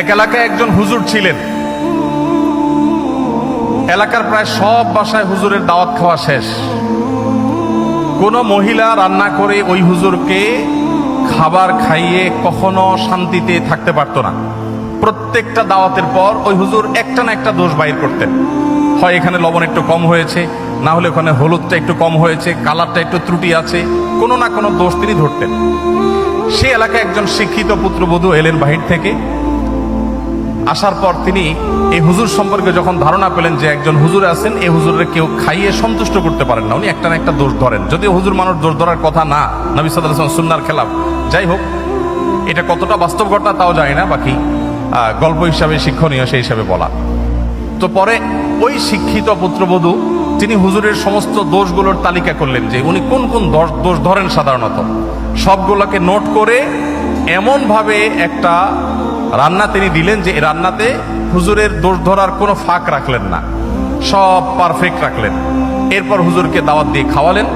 এক এলাকায় একজন হুজুর ছিলেন। এলাকার প্রায় সব বাসায় হুজুরের দাওয়াত খাওয়া শেষ। কোন মহিলা রান্না করে ওই হুজুরকে খাবার খাইয়ে কখনো শান্তিতে থাকতে পারতো না। প্রত্যেকটা দাওয়াতের পর ওই হুজুর একটা না একটা দোষ বাইর করতেন। হয় এখানে লবণ একটু কম হয়েছে, না হলে ওখানে হলুদটা একটু কম হয়েছে, কালারটা একটু ত্রুটি আছে, কোনো না কোনো দোষ তিনি ধরতেন। সে এলাকায় একজন শিক্ষিত পুত্রবধূ এলেন বাহির থেকে। আসার পর তিনি এই হুজুর সম্পর্কে যখন ধারণা পেলেন যে একজন হুজুর আছেন, এই হুজুরের কেউ খাইয়ে সন্তুষ্ট করতে পারেন না। উনি একটা না একটা দোষ ধরেন। যদিও হুজুর মানুষ দোষ ধরার কথা না, নবী সাল্লাহ সুন্নার খেলাফ। যাই হোক, এটা কতটা বাস্তব ঘটনা তাও জানি না, বাকি গল্প হিসাবে, শিক্ষণীয় সেই হিসাবে বলা। তো পরে ওই শিক্ষিত পুত্রবধূ, তিনি হুজুরের সমস্ত দোষগুলোর তালিকা করলেন যে উনি কোন কোন দোষ ধরেন সাধারণত। সবগুলোকে নোট করে এমনভাবে একটা রান্না তিনি দিলেন যে রান্নাতে হুজুরের দোষ ধরার কোনো ফাঁক রাখলেন না। সব পারফেক্ট রাখলেন। এরপর হুজুরকে দাওয়াত দিয়ে খাওয়ালেন।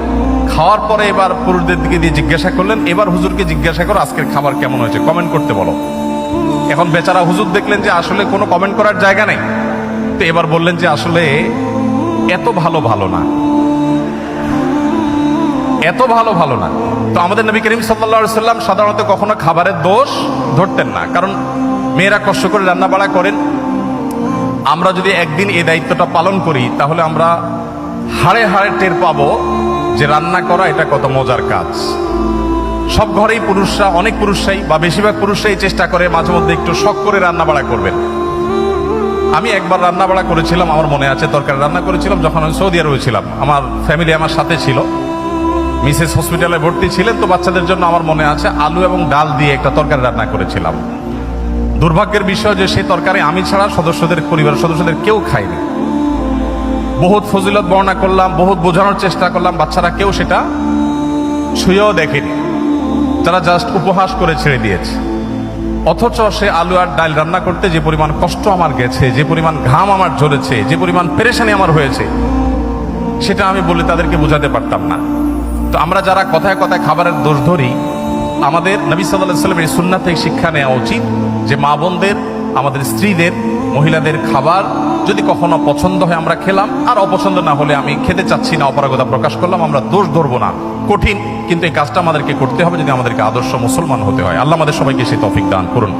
খাওয়ার পরে এবার পুরুষদের দিকে দিয়ে জিজ্ঞাসা করলেন, এবার হুজুরকে জিজ্ঞাসা করো আজকের খাবার কেমন হয়েছে কমেন্ট করতে বলো। এখন বেচারা হুজুর দেখলেন যে আসলে কোনো কমেন্ট করার জায়গা নেই। তো এবার বললেন যে আসলে এত ভালো ভালো না। এত ভালো ভালো না। তো আমাদের নবী করিম সাল্লা সাল্লাম সাধারণত কখনো খাবারের দোষ ধরতেন না। কারণ মেয়েরা কষ্ট করে রান্না বাড়া করেন। আমরা যদি একদিন এই দায়িত্বটা পালন করি, তাহলে আমরা হাড়ে হাড়ে টের পাবো যে রান্না করা এটা কত মজার কাজ। সব ঘরেই পুরুষরা, অনেক পুরুষরাই বা বেশিরভাগ পুরুষরাই চেষ্টা করে মাঝে মধ্যে একটু শখ করে রান্না বাড়া করবেন। আমি একবার রান্না বাড়া করেছিলাম, আমার মনে আছে, তরকারি রান্না করেছিলাম যখন আমি সৌদি আরবে ছিলাম। আমার ফ্যামিলি আমার সাথে ছিল। মিসেস হসপিটালে ভর্তি ছিলেন তো বাচ্চাদের জন্য আমার মনে আছে আলু এবং ডাল দিয়ে একটা তরকারি রান্না করেছিলাম। দুর্ভাগ্যের বিষয় যে সেই তরকারি আমি ছাড়া সদস্যদের পরিবারের সদস্যদের কেউ খায়নি। বহুত ফজিলত বর্ণনা করলাম, বহুত বোঝানোর চেষ্টা করলাম, বাচ্চারা কেউ সেটা ছুঁয়েও দেখেনি। তারা জাস্ট উপহাস করে ছেড়ে দিয়েছে। অথচ সে আলু আর ডাল রান্না করতে যে পরিমাণ কষ্ট আমার গেছে, যে পরিমাণ ঘাম আমার ঝরেছে, যে পরিমাণ পেরেশানি আমার হয়েছে, সেটা আমি বলে তাদেরকে বোঝাতে পারতাম না। তো আমরা যারা কথায় কথায় খাবারের দোষ ধরি, আমাদের নবী সাল্লাহ সাল্লামের এই সুন্নাত থেকে শিক্ষা নেওয়া উচিত যে মা বোনদের, আমাদের স্ত্রীদের, মহিলাদের খাবার যদি কখনো পছন্দ হয় আমরা খেলাম, আর অপছন্দ না হলে আমি খেতে চাচ্ছি না, অপারগতা প্রকাশ করলাম, আমরা দোষ ধরবো না। কঠিন, কিন্তু এই কাজটা আমাদেরকে করতে হবে যদি আমাদেরকে আদর্শ মুসলমান হতে হয়। আল্লাহ আমাদের সবাইকে সেই তফিক দান করুন।